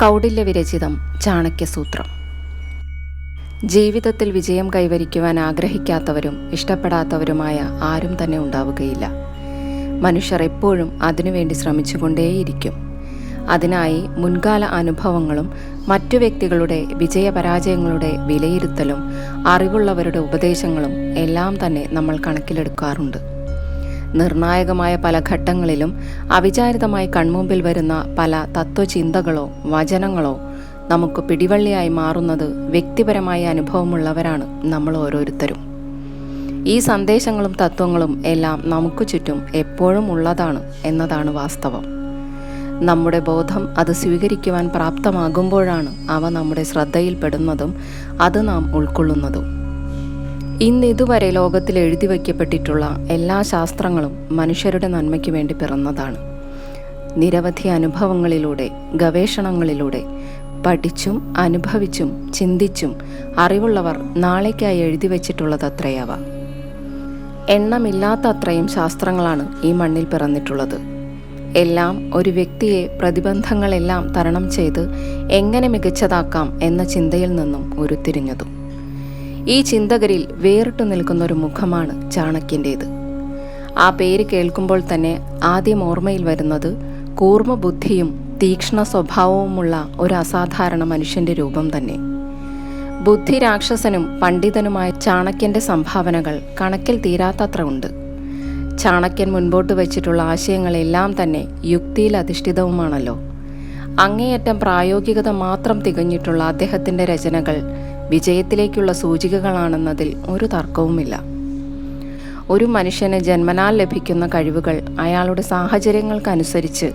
കൗടില്യ വിരചിതം ചാണക്യസൂത്രം. ജീവിതത്തിൽ വിജയം കൈവരിക്കുവാൻ ആഗ്രഹിക്കാത്തവരും ഇഷ്ടപ്പെടാത്തവരുമായ ആരും തന്നെ ഉണ്ടാവുകയില്ല. മനുഷ്യർ എപ്പോഴും അതിനുവേണ്ടി ശ്രമിച്ചുകൊണ്ടേയിരിക്കും. അതിനായി മുൻകാല അനുഭവങ്ങളും മറ്റു വ്യക്തികളുടെ വിജയപരാജയങ്ങളുടെ വിലയിരുത്തലും അറിവുള്ളവരുടെ ഉപദേശങ്ങളും എല്ലാം തന്നെ നമ്മൾ കണക്കിലെടുക്കാറുണ്ട്. നിർണായകമായ പല ഘട്ടങ്ങളിലും അവിചാരിതമായി കൺമുമ്പിൽ വരുന്ന പല തത്വചിന്തകളോ വചനങ്ങളോ നമുക്ക് പിടിവള്ളിയായി മാറുന്നത് വ്യക്തിപരമായ അനുഭവമുള്ളവരാണ് നമ്മൾ ഓരോരുത്തരും. ഈ സന്ദേശങ്ങളും തത്വങ്ങളും എല്ലാം നമുക്ക് ചുറ്റും എപ്പോഴും ഉള്ളതാണ് എന്നതാണ് വാസ്തവം. നമ്മുടെ ബോധം അത് സ്വീകരിക്കുവാൻ പ്രാപ്തമാകുമ്പോഴാണ് അവ നമ്മുടെ ശ്രദ്ധയിൽപ്പെടുന്നതും അത് നാം ഉൾക്കൊള്ളുന്നതും. ഇന്ന് ഇതുവരെ ലോകത്തിൽ എഴുതി വയ്ക്കപ്പെട്ടിട്ടുള്ള എല്ലാ ശാസ്ത്രങ്ങളും മനുഷ്യരുടെ നന്മയ്ക്ക് വേണ്ടി പിറന്നതാണ്. നിരവധി അനുഭവങ്ങളിലൂടെ ഗവേഷണങ്ങളിലൂടെ പഠിച്ചും അനുഭവിച്ചും ചിന്തിച്ചും അറിവുള്ളവർ നാളേക്കായി എഴുതി വച്ചിട്ടുള്ളത് അത്രയവ എണ്ണമില്ലാത്ത അത്രയും ശാസ്ത്രങ്ങളാണ് ഈ മണ്ണിൽ പിറന്നിട്ടുള്ളത്. എല്ലാം ഒരു വ്യക്തിയെ പ്രതിബന്ധങ്ങളെല്ലാം തരണം ചെയ്ത് എങ്ങനെ മികച്ചതാക്കാം എന്ന ചിന്തയിൽ നിന്നും ഉരുത്തിരിഞ്ഞതും. ഈ ചിന്തകരിൽ വേറിട്ടു നിൽക്കുന്ന ഒരു മുഖമാണ് ചാണക്യന്റേത്. ആ പേര് കേൾക്കുമ്പോൾ തന്നെ ആദ്യം ഓർമ്മയിൽ വരുന്നത് കൂർമ്മ ബുദ്ധിയും തീക്ഷ്ണ സ്വഭാവവുമുള്ള ഒരു അസാധാരണ മനുഷ്യന്റെ രൂപം തന്നെ. ബുദ്ധി രാക്ഷസനും പണ്ഡിതനുമായ ചാണക്യന്റെ സംഭാവനകൾ കണക്കിൽ തീരാത്തത്ര ഉണ്ട്. ചാണക്യൻ മുൻപോട്ട് വച്ചിട്ടുള്ള ആശയങ്ങളെല്ലാം തന്നെ യുക്തിയിൽ അധിഷ്ഠിതവുമാണല്ലോ. അങ്ങേയറ്റം പ്രായോഗികത മാത്രം തികഞ്ഞിട്ടുള്ള അദ്ദേഹത്തിന്റെ രചനകൾ വിജയത്തിലേക്കുള്ള സൂചികകളാണെന്നതിൽ ഒരു തർക്കവുമില്ല. ഒരു മനുഷ്യന് ജന്മനാൽ ലഭിക്കുന്ന കഴിവുകൾ അയാളുടെ സാഹചര്യങ്ങൾക്കനുസരിച്ച്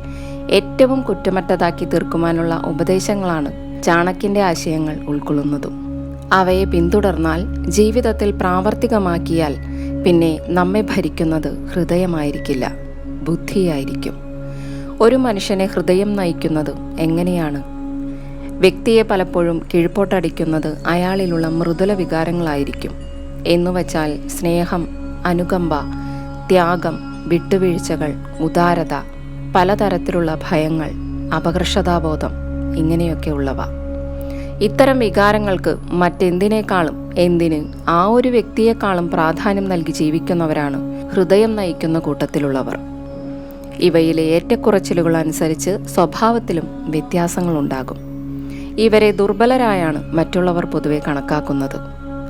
ഏറ്റവും കുറ്റമറ്റതാക്കി തീർക്കുവാനുള്ള ഉപദേശങ്ങളാണ് ചാണക്കിന്റെ ആശയങ്ങൾ ഉൾക്കൊള്ളുന്നതും. അവയെ പിന്തുടർന്നാൽ ജീവിതത്തിൽ പ്രാവർത്തികമാക്കിയാൽ പിന്നെ നമ്മെ ഭരിക്കുന്നത് ഹൃദയമായിരിക്കില്ല ബുദ്ധിയായിരിക്കും. ഒരു മനുഷ്യനെ ഹൃദയം നയിക്കുന്നത് എങ്ങനെയാണ്? വ്യക്തിയെ പലപ്പോഴും കീഴ്പോട്ടടിക്കുന്നത് അയാളിലുള്ള മൃദുല വികാരങ്ങളായിരിക്കും. എന്നുവച്ചാൽ സ്നേഹം അനുകമ്പ ത്യാഗം വിട്ടുവീഴ്ചകൾ ഉദാരത പലതരത്തിലുള്ള ഭയങ്ങൾ അപകർഷതാബോധം ഇങ്ങനെയൊക്കെയുള്ളവ. ഇത്തരം വികാരങ്ങൾക്ക് മറ്റെന്തിനേക്കാളും എന്തിന് ആ ഒരു വ്യക്തിയെക്കാളും പ്രാധാന്യം നൽകി ജീവിക്കുന്നവരാണ് ഹൃദയം നയിക്കുന്ന കൂട്ടത്തിലുള്ളവർ. ഇവയിലെ ഏറ്റക്കുറച്ചിലുകൾ അനുസരിച്ച് സ്വഭാവത്തിലും വ്യത്യാസങ്ങളുണ്ടാകും. ഇവരെ ദുർബലരായാണ് മറ്റുള്ളവർ പൊതുവെ കണക്കാക്കുന്നത്.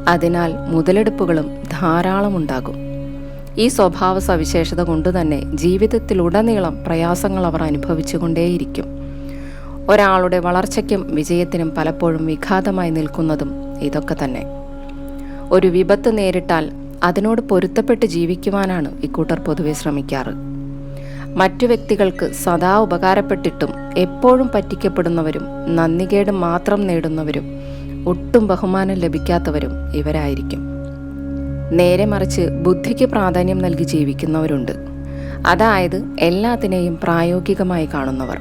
അതിനാൽ മുതലെടുപ്പുകളും ധാരാളം ഉണ്ടാകും ഈ സ്വഭാവ സവിശേഷത കൊണ്ടുതന്നെ ജീവിതത്തിലുടനീളം പ്രയാസങ്ങൾ അവർ അനുഭവിച്ചുകൊണ്ടേയിരിക്കും. ഒരാളുടെ വളർച്ചയ്ക്കും വിജയത്തിനും പലപ്പോഴും വിഘാതമായി നിൽക്കുന്നതും ഇതൊക്കെ തന്നെ. ഒരു വിപത്ത് നേരിട്ടാൽ അതിനോട് പൊരുത്തപ്പെട്ട് ജീവിക്കുവാനാണ് ഇക്കൂട്ടർ പൊതുവെ ശ്രമിക്കാറ്. മറ്റു വ്യക്തികൾക്ക് സദാ ഉപകാരപ്പെട്ടിട്ടും എപ്പോഴും പറ്റിക്കപ്പെടുന്നവരും നന്ദികേട് മാത്രം നേടുന്നവരും ഒട്ടും ബഹുമാനം ലഭിക്കാത്തവരും ഇവരായിരിക്കും. നേരെ മറിച്ച് ബുദ്ധിക്ക് പ്രാധാന്യം നൽകി ജീവിക്കുന്നവരുണ്ട്. അതായത് എല്ലാത്തിനെയും പ്രായോഗികമായി കാണുന്നവർ.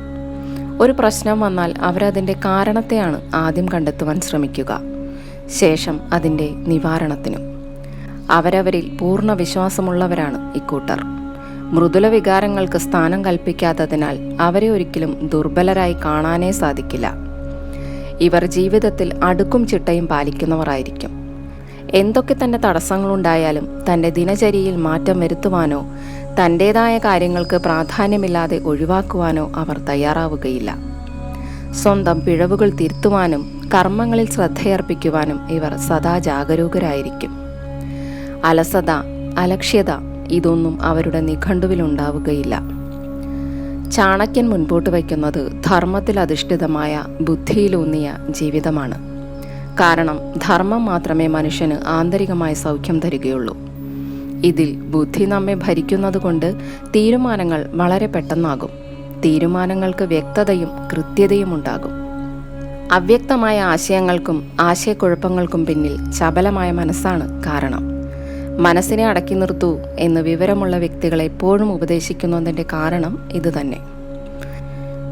ഒരു പ്രശ്നം വന്നാൽ അവരതിന്റെ കാരണത്തെയാണ് ആദ്യം കണ്ടെത്തുവാൻ ശ്രമിക്കുക. ശേഷം അതിന്റെ നിവാരണത്തിനും. അവരവരിൽ പൂർണ വിശ്വാസമുള്ളവരാണ് ഇക്കൂട്ടർ. മൃദുല വികാരങ്ങൾക്ക് സ്ഥാനം കൽപ്പിക്കാത്തതിനാൽ അവരെ ഒരിക്കലും ദുർബലരായി കാണാനേ സാധിക്കില്ല. ഇവർ ജീവിതത്തിൽ അടുക്കും ചിട്ടയും പാലിക്കുന്നവരായിരിക്കും. എന്തൊക്കെ തന്നെ തടസ്സങ്ങളുണ്ടായാലും തന്റെ ദിനചര്യയിൽ മാറ്റം വരുത്തുവാനോ തന്റേതായ കാര്യങ്ങൾക്ക് പ്രാധാന്യമില്ലാതെ ഒഴിവാക്കുവാനോ അവർ തയ്യാറാവുകയില്ല. സ്വന്തം പിഴവുകൾ തിരുത്തുവാനും കർമ്മങ്ങളിൽ ശ്രദ്ധയർപ്പിക്കുവാനും ഇവർ സദാ ജാഗരൂകരായിരിക്കും. അലസത അലക്ഷ്യത ഇതൊന്നും അവരുടെ നിഘണ്ടുവിലുണ്ടാവുകയില്ല. ചാണക്യൻ മുൻപോട്ട് വയ്ക്കുന്നത് ധർമ്മത്തിൽ അധിഷ്ഠിതമായ ബുദ്ധിയിലൂന്നിയ ജീവിതമാണ്. കാരണം ധർമ്മം മാത്രമേ മനുഷ്യന് ആന്തരികമായ സൗഖ്യം തരികയുള്ളൂ. ഇതിൽ ബുദ്ധി നമ്മെ ഭരിക്കുന്നതുകൊണ്ട് തീരുമാനങ്ങൾ വളരെ പെട്ടെന്നാകും. തീരുമാനങ്ങൾക്ക് വ്യക്തതയും കൃത്യതയും ഉണ്ടാകും. അവ്യക്തമായ ആശയങ്ങൾക്കും ആശയക്കുഴപ്പങ്ങൾക്കും പിന്നിൽ ചപലമായ മനസ്സാണ് കാരണം. മനസ്സിനെ അടക്കി നിർത്തൂ എന്ന് വിവരമുള്ള വ്യക്തികൾ എപ്പോഴും ഉപദേശിക്കുന്നതിന്റെ കാരണം ഇതുതന്നെ.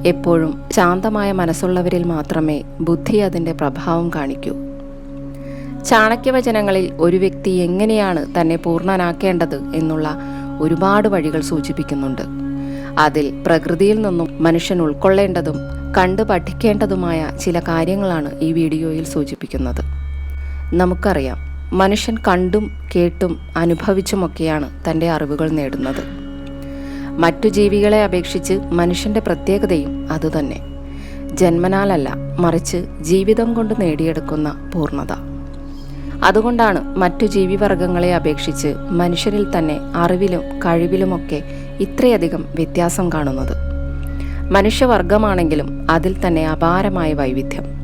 എപ്പോഴും ശാന്തമായ മനസ്സുള്ളവരിൽ മാത്രമേ ബുദ്ധി അതിന്റെ പ്രഭാവം കാണിക്കൂ. ചാണക്യവചനങ്ങളിൽ ഒരു വ്യക്തി എങ്ങനെയാണ് തന്നെ പൂർണനാക്കേണ്ടത് എന്നുള്ള ഒരുപാട് വഴികൾ സൂചിപ്പിക്കുന്നുണ്ട്. അതിൽ പ്രകൃതിയിൽ നിന്നും മനുഷ്യൻ ഉൾക്കൊള്ളേണ്ടതും കണ്ടു പഠിക്കേണ്ടതുമായ ചില കാര്യങ്ങളാണ് ഈ വീഡിയോയിൽ സൂചിപ്പിക്കുന്നത്. നമുക്കറിയാം മനുഷ്യൻ കണ്ടും കേട്ടും അനുഭവിച്ചുമൊക്കെയാണ് തന്റെ അറിവുകൾ നേടുന്നത്. മറ്റു ജീവികളെ അപേക്ഷിച്ച് മനുഷ്യന്റെ പ്രത്യേകതയും അതുതന്നെ. ജന്മനാലല്ല മറിച്ച് ജീവിതം കൊണ്ട് നേടിയെടുക്കുന്ന പൂർണത. അതുകൊണ്ടാണ് മറ്റു ജീവിവർഗങ്ങളെ അപേക്ഷിച്ച് മനുഷ്യരിൽ തന്നെ അറിവിലും കഴിവിലുമൊക്കെ ഇത്രയധികം വ്യത്യാസം കാണുന്നത്. മനുഷ്യവർഗമാണെങ്കിലും അതിൽ തന്നെ അപാരമായ വൈവിധ്യം.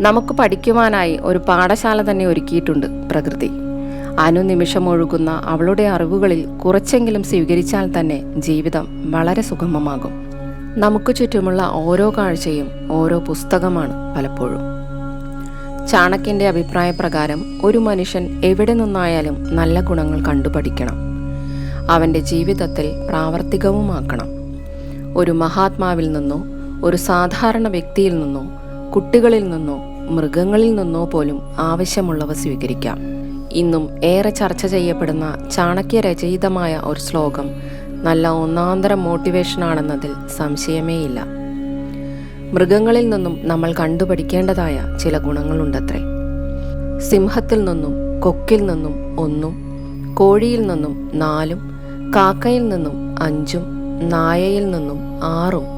നമുക്ക് പഠിക്കുവാനായി ഒരു പാഠശാല തന്നെ ഒരുക്കിയിട്ടുണ്ട് പ്രകൃതി. അനുനിമിഷം ഒഴുകുന്ന അവളുടെ അറിവുകളിൽ കുറച്ചെങ്കിലും സ്വീകരിച്ചാൽ തന്നെ ജീവിതം വളരെ സുഗമമാകും. നമുക്ക് ചുറ്റുമുള്ള ഓരോ കാഴ്ചയും ഓരോ പുസ്തകമാണ് പലപ്പോഴും. ചാണക്യന്റെ അഭിപ്രായപ്രകാരം ഒരു മനുഷ്യൻ എവിടെ നിന്നായാലും നല്ല ഗുണങ്ങൾ കണ്ടുപഠിക്കണം. അവന്റെ ജീവിതത്തിൽ പ്രാവർത്തികവുമാക്കണം. ഒരു മഹാത്മാവിൽ നിന്നോ ഒരു സാധാരണ വ്യക്തിയിൽ നിന്നോ കുട്ടികളിൽ നിന്നോ മൃഗങ്ങളിൽ നിന്നോ പോലും ആവശ്യമുള്ളവ സ്വീകരിക്കാം. ഇന്നും ഏറെ ചർച്ച ചെയ്യപ്പെടുന്ന ചാണക്യ രചയിതമായ ഒരു ശ്ലോകം നല്ല ഒന്നാന്തരം മോട്ടിവേഷനാണെന്നതിൽ സംശയമേയില്ല. മൃഗങ്ങളിൽ നിന്നും നമ്മൾ കണ്ടുപഠിക്കേണ്ടതായ ചില ഗുണങ്ങളുണ്ടത്രേ. സിംഹത്തിൽ നിന്നും കൊക്കിൽ നിന്നും ഒന്നും കോഴിയിൽ നിന്നും നാലും കാക്കയിൽ നിന്നും അഞ്ചും നായയിൽ നിന്നും ആറും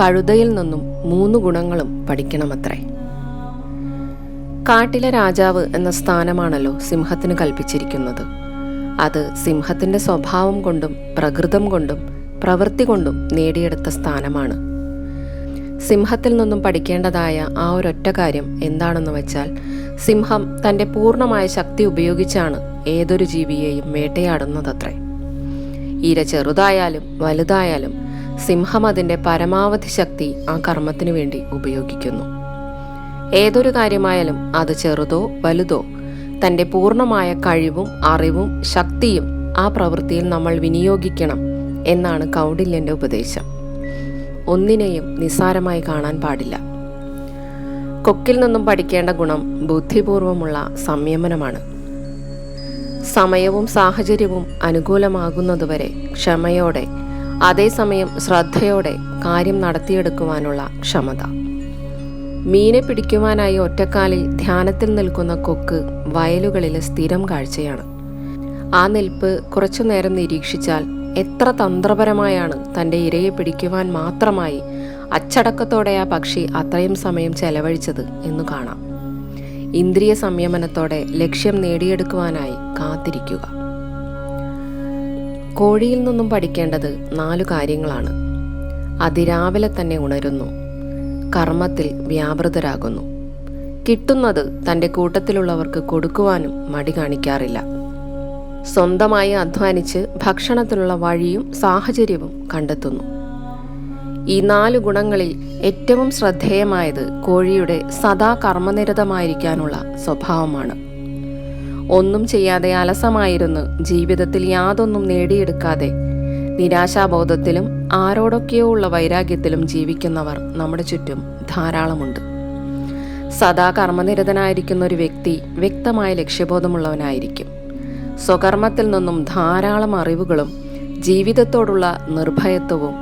കഴുതയിൽ നിന്നും മൂന്ന് ഗുണങ്ങളും പഠിക്കണമത്രേ. കാട്ടിലെ രാജാവ് എന്ന സ്ഥാനമാണല്ലോ സിംഹത്തിന് കൽപ്പിച്ചിരിക്കുന്നത്. അത് സിംഹത്തിന്റെ സ്വഭാവം കൊണ്ടും പ്രകൃതം കൊണ്ടും പ്രവൃത്തി കൊണ്ടും നേടിയെടുത്ത സ്ഥാനമാണ്. സിംഹത്തിൽ നിന്നും പഠിക്കേണ്ടതായ ആ ഒരൊറ്റ കാര്യം എന്താണെന്ന് വെച്ചാൽ സിംഹം തന്റെ പൂർണമായ ശക്തി ഉപയോഗിച്ചാണ് ഏതൊരു ജീവിയെയും വേട്ടയാടുന്നതത്രേ. ഇര ചെറുതായാലും വലുതായാലും സിംഹം അതിന്റെ പരമാവധി ശക്തി ആ കർമ്മത്തിനു വേണ്ടി ഉപയോഗിക്കുന്നു. ഏതൊരു കാര്യമായാലും അത് ചെറുതോ വലുതോ തന്റെ പൂർണമായ കഴിവും അറിവും ശക്തിയും ആ പ്രവൃത്തിയിൽ നമ്മൾ വിനിയോഗിക്കണം എന്നാണ് കൗടില്യന്റെ ഉപദേശം. ഒന്നിനെയും നിസ്സാരമായി കാണാൻ പാടില്ല. കൊക്കിൽ നിന്നും പഠിക്കേണ്ട ഗുണം ബുദ്ധിപൂർവമുള്ള സംയമനമാണ്. സമയവും സാഹചര്യവും അനുകൂലമാകുന്നതുവരെ ക്ഷമയോടെ അതേസമയം ശ്രദ്ധയോടെ കാര്യം നടത്തിയെടുക്കുവാനുള്ള ക്ഷമത. മീനെ പിടിക്കുവാനായി ഒറ്റക്കാലിൽ ധ്യാനത്തിൽ നിൽക്കുന്ന കൊക്ക് വയലുകളിലെ സ്ഥിരം കാഴ്ചയാണ്. ആ നിൽപ്പ് കുറച്ചു നേരം നിരീക്ഷിച്ചാൽ എത്ര തന്ത്രപരമായാണ് തന്റെ ഇരയെ പിടിക്കുവാൻ മാത്രമായി അച്ചടക്കത്തോടെ ആ പക്ഷി അത്രയും സമയം ചെലവഴിച്ചത് എന്ന് കാണാം. ഇന്ദ്രിയ സംയമനത്തോടെ ലക്ഷ്യം നേടിയെടുക്കുവാനായി കാത്തിരിക്കുക. കോഴിയിൽ നിന്നും പഠിക്കേണ്ടത് നാലു കാര്യങ്ങളാണ്. അതിരാവിലെ തന്നെ ഉണരുന്നു. കർമ്മത്തിൽ വ്യാപൃതരാകുന്നു. കിട്ടുന്നത് തന്റെ കൂട്ടത്തിലുള്ളവർക്ക് കൊടുക്കുവാനും മടി കാണിക്കാറില്ല. സ്വന്തമായി അധ്വാനിച്ച് ഭക്ഷണത്തിനുള്ള വഴിയും സാഹചര്യവും കണ്ടെത്തുന്നു. ഈ നാല് ഗുണങ്ങളിൽ ഏറ്റവും ശ്രദ്ധേയമായത് കോഴിയുടെ സദാ കർമ്മനിരതമായിരിക്കാനുള്ള സ്വഭാവമാണ്. ഒന്നും ചെയ്യാതെ അലസമായിരുന്നു. ജീവിതത്തിൽ യാതൊന്നും നേടിയെടുക്കാതെ. നിരാശാബോധത്തിലും ആരോടൊക്കെയോ ഉള്ള വൈരാഗ്യത്തിലും ജീവിക്കുന്നവർ നമ്മുടെ ചുറ്റും ധാരാളമുണ്ട്. സദാ കർമ്മനിരതനായിരിക്കുന്ന ഒരു വ്യക്തി വ്യക്തമായ ലക്ഷ്യബോധമുള്ളവനായിരിക്കും. സ്വകർമ്മത്തിൽ നിന്നും ധാരാളം അറിവുകളും ജീവിതത്തോടുള്ള നിർഭയത്വവും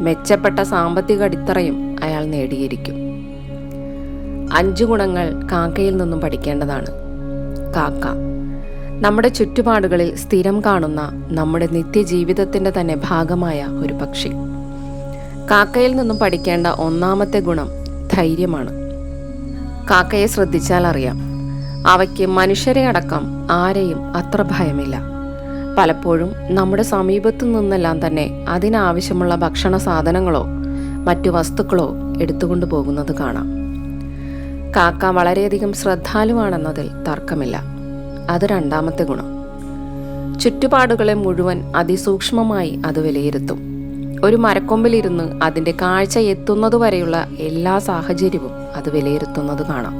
മെച്ചപ്പെട്ട സാമ്പത്തിക അടിത്തറയും അയാൾ നേടിയിരിക്കും. അഞ്ചു ഗുണങ്ങൾ കാക്കയിൽ നിന്നും പഠിക്കേണ്ടതാണ്. കാക്ക. നമ്മുടെ ചുറ്റുപാടുകളിൽ സ്ഥിരം കാണുന്ന നമ്മുടെ നിത്യജീവിതത്തിന്റെ തന്നെ ഭാഗമായ ഒരു പക്ഷി. കാക്കയിൽ നിന്നും പഠിക്കേണ്ട ഒന്നാമത്തെ ഗുണം ധൈര്യമാണ്. കാക്കയെ ശ്രദ്ധിച്ചാൽ അറിയാം അവയ്ക്ക് മനുഷ്യരെ അടക്കം ആരെയും അത്ര ഭയമില്ല. പലപ്പോഴും നമ്മുടെ സമീപത്തു നിന്നെല്ലാം തന്നെ അതിനാവശ്യമുള്ള ഭക്ഷണ സാധനങ്ങളോ മറ്റു വസ്തുക്കളോ എടുത്തുകൊണ്ടു പോകുന്നത് കാണാം. കാക്ക വളരെയധികം ശ്രദ്ധാലുവാണെന്നതിൽ തർക്കമില്ല. അത് രണ്ടാമത്തെ ഗുണം. ചുറ്റുപാടുകളെ മുഴുവൻ അതിസൂക്ഷ്മമായി അത് വിലയിരുത്തും. ഒരു മരക്കൊമ്പിലിരുന്ന് അതിന്റെ കാഴ്ച എത്തുന്നതുവരെയുള്ള എല്ലാ സാഹചര്യവും അത് വിലയിരുത്തുന്നത് കാണാം.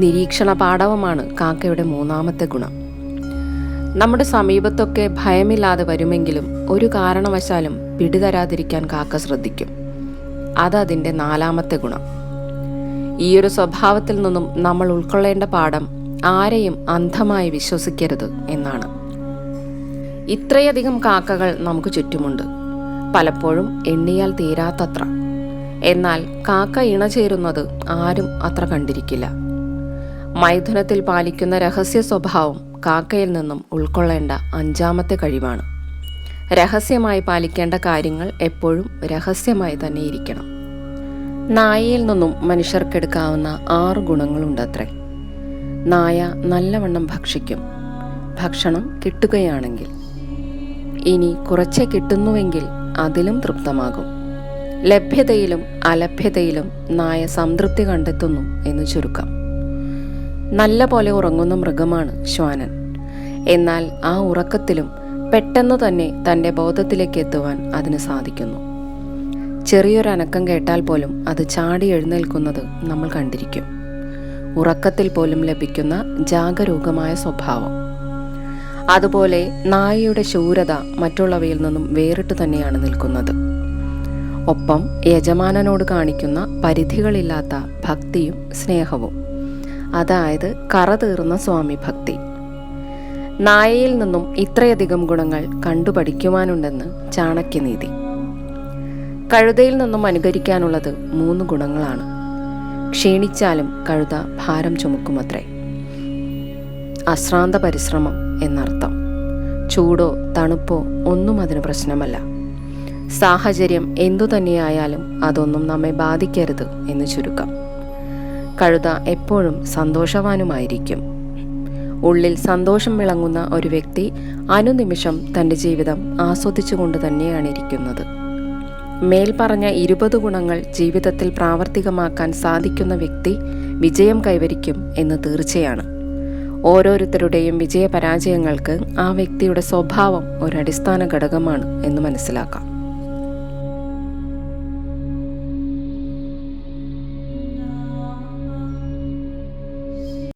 നിരീക്ഷണ പാഠവമാണ് കാക്കയുടെ മൂന്നാമത്തെ ഗുണം. നമ്മുടെ സമീപത്തൊക്കെ ഭയമില്ലാതെ വരുമെങ്കിലും ഒരു കാരണവശാലും പിടിതരാതിരിക്കാൻ കാക്ക ശ്രദ്ധിക്കും. അത് അതിന്റെ നാലാമത്തെ ഗുണം. ഈയൊരു സ്വഭാവത്തിൽ നിന്നും നമ്മൾ ഉൾക്കൊള്ളേണ്ട പാഠം ആരെയും അന്ധമായി വിശ്വസിക്കരുത് എന്നാണ്. ഇത്രയധികം കാക്കകൾ നമുക്ക് ചുറ്റുമുണ്ട്. പലപ്പോഴും എണ്ണിയാൽ തീരാത്തത്ര. എന്നാൽ കാക്ക ഇണ ചേരുന്നത് ആരും അത്ര കണ്ടിരിക്കില്ല. മൈഥുനത്തിൽ പാലിക്കുന്ന രഹസ്യ സ്വഭാവം കാക്കയിൽ നിന്നും ഉൾക്കൊള്ളേണ്ട അഞ്ചാമത്തെ കഴിവാണ്. രഹസ്യമായി പാലിക്കേണ്ട കാര്യങ്ങൾ എപ്പോഴും രഹസ്യമായി തന്നെ ഇരിക്കണം നായയിൽ നിന്നും മനുഷ്യർക്കെടുക്കാവുന്ന ആറ് ഗുണങ്ങളുണ്ടത്രേ. നായ നല്ലവണ്ണം ഭക്ഷിക്കും. ഭക്ഷണം കിട്ടുകയാണെങ്കിൽ. ഇനി കുറച്ചേ കിട്ടുന്നുവെങ്കിൽ അതിലും തൃപ്തമാകും. ലഭ്യതയിലും അലഭ്യതയിലും നായ സംതൃപ്തി കണ്ടെത്തുന്നു എന്ന് ചുരുക്കം. നല്ല പോലെ ഉറങ്ങുന്ന മൃഗമാണ് ശ്വാനൻ. എന്നാൽ ആ ഉറക്കത്തിലും പെട്ടെന്ന് തന്നെ തന്റെ ബോധത്തിലേക്ക് എത്തുവാൻ അതിന് സാധിക്കുന്നു. ചെറിയൊരനക്കം കേട്ടാൽ പോലും അത് ചാടി എഴുന്നേൽക്കുന്നത് നമ്മൾ കണ്ടിരിക്കും. ഉറക്കത്തിൽ പോലും ലഭിക്കുന്ന ജാഗരൂകമായ സ്വഭാവം. അതുപോലെ നായയുടെ ശൂരത മറ്റുള്ളവയിൽ നിന്നും വേറിട്ട് തന്നെയാണ് നിൽക്കുന്നത്. ഒപ്പം യജമാനനോട് കാണിക്കുന്ന പരിധികളില്ലാത്ത ഭക്തിയും സ്നേഹവും. അതായത് കറ തീർന്ന സ്വാമി ഭക്തി. നായയിൽ നിന്നും ഇത്രയധികം ഗുണങ്ങൾ കണ്ടുപഠിക്കുവാനുണ്ടെന്ന് ചാണക്യനീതി. കഴുതയിൽ നിന്നും അനുകരിക്കാനുള്ളത് മൂന്ന് ഗുണങ്ങളാണ്. ക്ഷീണിച്ചാലും കഴുത ഭാരം ചുമക്കുമത്രേ. അശ്രാന്ത പരിശ്രമം എന്നർത്ഥം. ചൂടോ തണുപ്പോ ഒന്നും അതിന് പ്രശ്നമല്ല. സാഹചര്യം എന്തു തന്നെയായാലും അതൊന്നും നമ്മെ ബാധിക്കരുത് എന്ന് ചുരുക്കം. കഴുത എപ്പോഴും സന്തോഷവാനുമായിരിക്കും. ഉള്ളിൽ സന്തോഷം വിളങ്ങുന്ന ഒരു വ്യക്തി അനുനിമിഷം തന്റെ ജീവിതം ആസ്വദിച്ചുകൊണ്ട് തന്നെയാണ് ഇരിക്കുന്നത്. മേൽപ്പറഞ്ഞ ഇരുപത് ഗുണങ്ങൾ ജീവിതത്തിൽ പ്രാവർത്തികമാക്കാൻ സാധിക്കുന്ന വ്യക്തി വിജയം കൈവരിക്കും എന്ന് തീർച്ചയാണ്. ഓരോരുത്തരുടെയും വിജയപരാജയങ്ങൾക്ക് ആ വ്യക്തിയുടെ സ്വഭാവം ഒരു അടിസ്ഥാന ഘടകമാണ് എന്ന് മനസ്സിലാക്കാം.